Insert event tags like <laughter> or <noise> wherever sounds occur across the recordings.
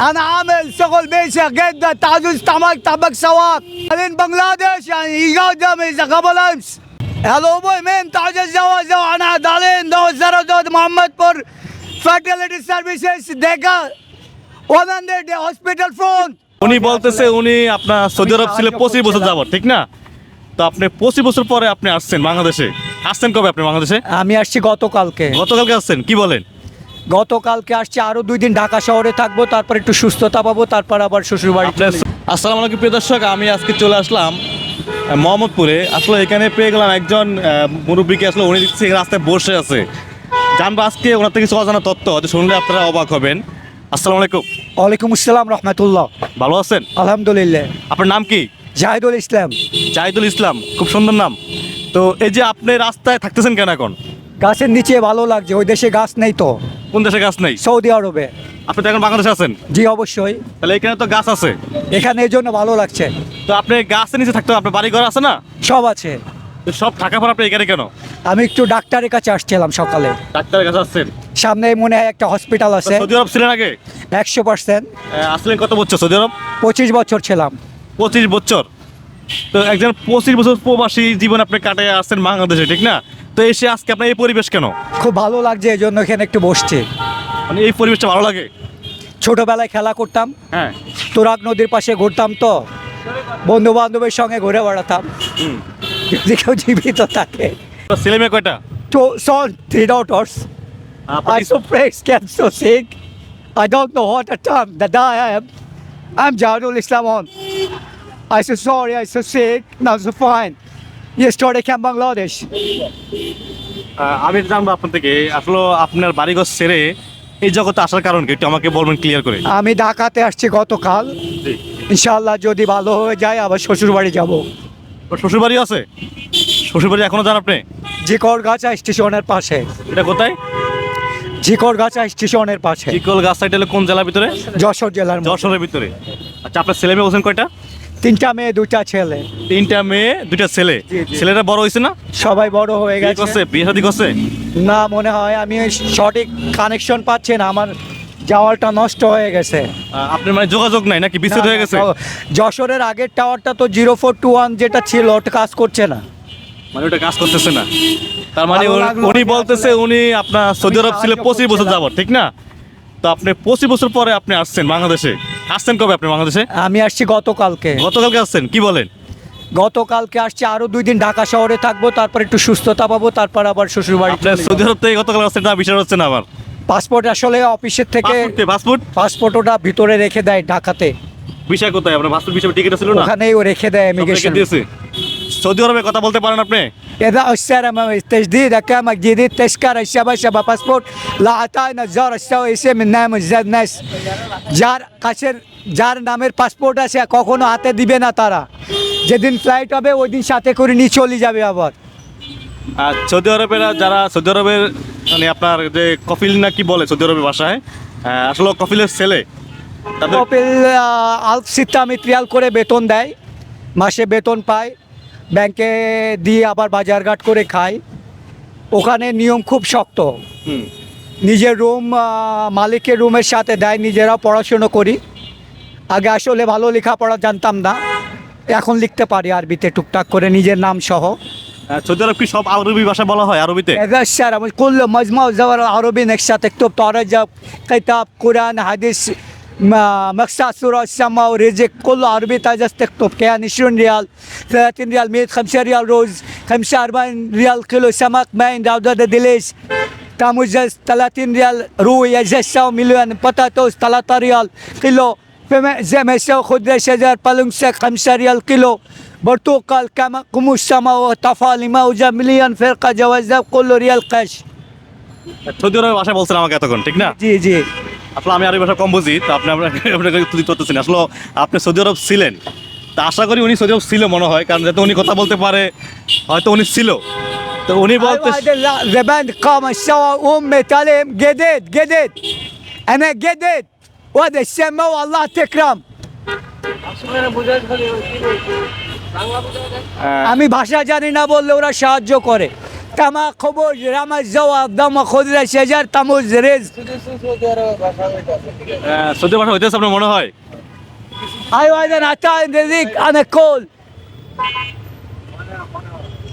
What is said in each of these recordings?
انا عامل شغل بيشة جدا تعزز طمك طبق سواق بعدين بنغلاديش يعني يجي قدامي اذا قبل امس هلو بوي مين تعزز زوا زوا انا دالين دو زرو دو محمد پور fertility services দেখা 100 hospital front উনি বলতেছে উনি আপনার সৌদি আরব ছিলেন পঁচিশ বছর যাবত ঠিক না তো আপনি পঁচিশ বছর পরে আপনি আসছেন বাংলাদেশে আসছেন কবে আপনি বাংলাদেশে আমি আসছি গতকালকে গতকালকে আসছেন কি বলেন গতকালকে আসছি আরও দুই দিন ঢাকা শহরে থাকব তারপর একটু সুস্থতা পাবো তারপর আবার শ্বশুর বাড়ি আপনার আসসালামু আলাইকুম প্রিয় দর্শক আমি আজকে চলে আসলাম মোহাম্মদপুরে। আসলে এখানে পেয়ে গেলাম একজন মুরব্বীকে আসলে উনি দেখছি রাস্তায় বসে আছে। জানব আজকে ওনার থেকে কিছু অজানা তথ্য হয়তো শুনলে আপনারা অবাক হবেন। আসসালামু আলাইকুম। ওয়ালাইকুম আসসালাম রহমতুল্লাহ। ভালো আছেন? আলহামদুলিল্লাহ। আপনার নাম কি? জাহিদুল ইসলাম। জাহিদুল ইসলাম খুব সুন্দর নাম। তো এই যে আপনি রাস্তায় থাকতেছেন কেন এখন? গাছের নিচে ভালো লাগছে ওই দেশে গাছ নেই তো। কোন দেশে গাছ নেই? সৌদি আরবে। আপনি তো এখন বাংলাদেশে আছেন? জি অবশ্যই। তাহলে এখানে তো গাছ আছে। এখানে এই জন্য ভালো লাগছে। তো আপনি গাছের নিচে থাকতে আপনার বাড়ি ঘর আছে না? সব আছে। তো সব থাকা পর আপনি এখানে কেন? আমি একটু ডাক্তারের কাছে আসছিলাম সকালে। ডাক্তারের কাছে আসছেন? সামনে মনে হয় একটা হসপিটাল আছে। সৌদি আরব ছিলেন আগে? একশো পার্সেন্ট আসলেন কত বছর সৌদি আরব? পঁচিশ বছর ছিলাম। পঁচিশ বছর। তো একজন পঁচিশ বছর প্রবাসী জীবন আপনি কাটায় আসছেন বাংলাদেশে ঠিক না? তো এসে আজকে আপনার এই পরিবেশ কেন? খুব ভালো লাগছে এই জন্য এখানে একটু বসছি। মানে এই পরিবেশটা ভালো লাগে? ছোটবেলায় খেলা করতাম। হ্যাঁ। তুরাগ নদীর পাশে ঘুরতাম তো। বন্ধু বান্ধবের সঙ্গে ঘুরে বেড়াতাম। যদি কেউ জীবিত থাকে। ছেলে মেয়ে কয়টা? তো সল three daughters I so praise can so sick. I don't know what the time that I am. I'm Jadul Islam on. I so sorry, I so sick, now so fine. Yesterday came Bangladesh. আমি জানব আপনার থেকে। আসলে আপনার বাড়িঘর ছেড়ে এই জগতে আসার কারণ কি? একটু আমাকে বলবেন ক্লিয়ার করে। আমি ঢাকাতে আসছি গতকাল। ইনশাআল্লাহ যদি ভালো হয়ে যায় আবার শ্বশুর বাড়ি যাব। শ্বশুর বাড়ি আছে? শ্বশুর বাড়ি এখনও যান আপনি? জিকর গাছা স্টেশনের পাশে। এটা কোথায়? জিকর গাছা স্টেশনের পাশে। চিকল গাছ সাইড কোন জেলার ভিতরে? যশোর জেলার যশোরের ভিতরে। আচ্ছা আপনার ছেলে মেয়ে বলছেন কয়টা? তিনটা মেয়ে দুইটা ছেলে। তিনটা মেয়ে দুইটা ছেলে। জি। বড় হয়েছে না? সবাই বড় হয়ে গেছে। করছে? বিয়ে শাদী করছে? না মনে হয় আমি সঠিক কানেকশন পাচ্ছি না। আমার যাওয়ারটা নষ্ট হয়ে গেছে। আহ, আপনার মানে যোগাযোগ নাই নাকি? বিচ্ছেদ হয়ে গেছে? যশোরের আগের টাওয়ারটা তো জিরো ফোর টু ওয়ান যেটা ছিল ওটা কাজ করছে না। মানে ওটা কাজ করতেছে না। তার মানে উনি- বলতেছে উনি আপনার সৌদি আরব ছিলেন পঁচিশ বছর। যাবত ঠিক না? তো আপনি পঁচিশ বছর পরে আপনি আসছেন বাংলাদেশে। আসছেন কবে আপনি বাংলাদেশে? আমি আসছি গতকালকে। গতকালকে আসছেন কি বলেন? গতকালকে আসছি আরও দুই দিন ঢাকা শহরে থাকব তারপর একটু সুস্থতা পাবো তারপর আবার শ্বশুর বাড়ি সৌদি আরব থেকে গতকাল আসছেন না বিচার হচ্ছে না আবার? পাসপোর্ট আসলে অফিসের থেকে পাসপোর্ট পাসপোর্ট ওটা ভিতরে রেখে দেয় ঢাকাতে। বিষয় কোথায়? আপনার পাসপোর্ট বিষয় টিকিট ছিল না? ওখানেই ও রেখে দেয় ইমিগ্রেশন দিয়েছে? সৌদি আরবে কথা বলতে পারেন আপনি إذا أشترى تجديد كامك جديد تذكرة الشباب شباب باسبورت لا أعطينا الزار السوي اسم النام الزاد ناس যার কাছের যার নামের পাসপোর্ট আছে কখনো হাতে দিবে না তারা যেদিন ফ্লাইট হবে ওই দিন সাথে করে নিয়ে চলে যাবে আবার আর সৌদি আরবের যারা সৌদি আরবের মানে আপনার যে কফিল না কি বলে সৌদি আরবের ভাষায় আহ, আসলে কফিলের ছেলে তাদের কপিল আলফ সিত্তা মিত্রিয়াল করে বেতন দেয় মাসে বেতন পায় ব্যাংকে দিয়ে আবার বাজারঘাট করে খাই। ওখানে নিয়ম খুব শক্ত। নিজের রুম মালিকের রুমের সাথে দেয় নিজেরা পড়াশুনো করি। আগে আসলে ভালো লেখাপড়া জানতাম না। এখন লিখতে পারি আরবিতে টুকটাক করে নিজের নাম সহ। হ্যাঁ, কি সব আরবি ভাষা বলা হয় আরবিতে? স্যার আমি কোরআন হাদিস ما مقصد سورة السماء ورزق كله عربي تجس تكتب كان 20 ريال 30 ريال 100 5 ريال روز 45 ريال كيلو سمك ماين داودة دليش تاموزز 30 ريال روي يجسا مليون بطاطس 3 ريال كيلو فما زي ما يسوي خضرة شجر بالونسك 5 ريال كيلو برتقال كما قموش سما وطفال ما وجا مليون فرقة جواز كله ريال قش সৌদি আরবের ভাষা বলছেন আমাকে এতক্ষণ ঠিক না জি জি আসলে আমি আরবি ভাষা কম বুঝি তো আপনি আপনাকে <laughs> আপনাকে তুলি করতেছেন আসলে আপনি সৌদি আরব ছিলেন তা আশা করি উনি সৌদি আরব ছিল মনে হয় কারণ যাতে উনি কথা বলতে পারে হয়তো উনি ছিল তো উনি বলতে هذا لا زمان قام سوا أمي تعلم جديد جديد أنا جديد وهذا السما والله تكرم আহ, আমি ভাষা জানি না বললে ওরা সাহায্য করে তামা খবর রামা জওয়াব দামা খোদরা শেজার তামুজ রেজ। সৌদি ভাষা হইতেছে আপনার মনে হয়? আই ওয়াইদেন আতা রিজিক আনে কোল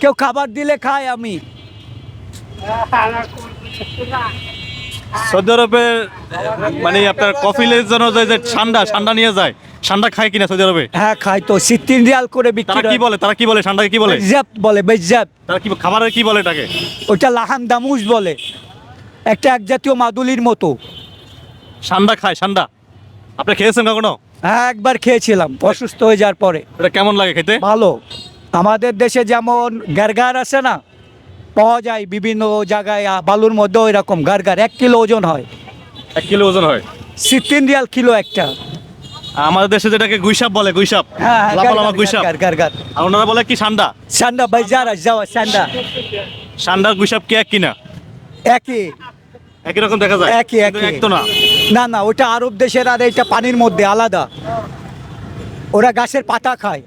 কেউ খাবার দিলে খায় আমি। সৌদি আরবে মানে আপনার কফিলের জন্য যে যে ঠান্ডা ঠান্ডা নিয়ে যায় ঠান্ডা খায় কিনা সৌদি আরবে? হ্যাঁ খাই তো। সিত্তিন রিয়াল করে বিক্রি তারা কি বলে? তারা কি বলে ঠান্ডাকে কি বলে? বেজ্জাব বলে বেজ্জাব তারা কি খাবারের কি বলে এটাকে? ওটা লাহান দামুস বলে। একটা এক জাতীয় মাদুলির মতো। ঠান্ডা খায় ঠান্ডা আপনি খেয়েছেন কখনো? হ্যাঁ একবার খেয়েছিলাম। অসুস্থ হয়ে যাওয়ার পরে। এটা কেমন লাগে খেতে? ভালো। আমাদের দেশে যেমন গারগার আছে না পাওয়া যায় বিভিন্ন জায়গায় বালুর মধ্যে ওই রকম গারগার। এক কিলো ওজন হয়। এক কিলো ওজন হয়। সিতিন রিয়াল কিলো একটা। আমাদের দেশে যেটাকে গুইসাপ বলে গুইসাপ হ্যাঁ গুইসাপ গারগার গারগার আর ওনারা বলে কি সান্ডা? সান্ডা যারা যাওয়া সান্ডা। সান্ডার গুইসাপ কি এক কিনা? একই। একই রকম দেখা যায়। একই একই। এক তো না। না না ওটা আরব দেশের আর এটা পানির মধ্যে আলাদা। ওরা গাছের পাতা খায়।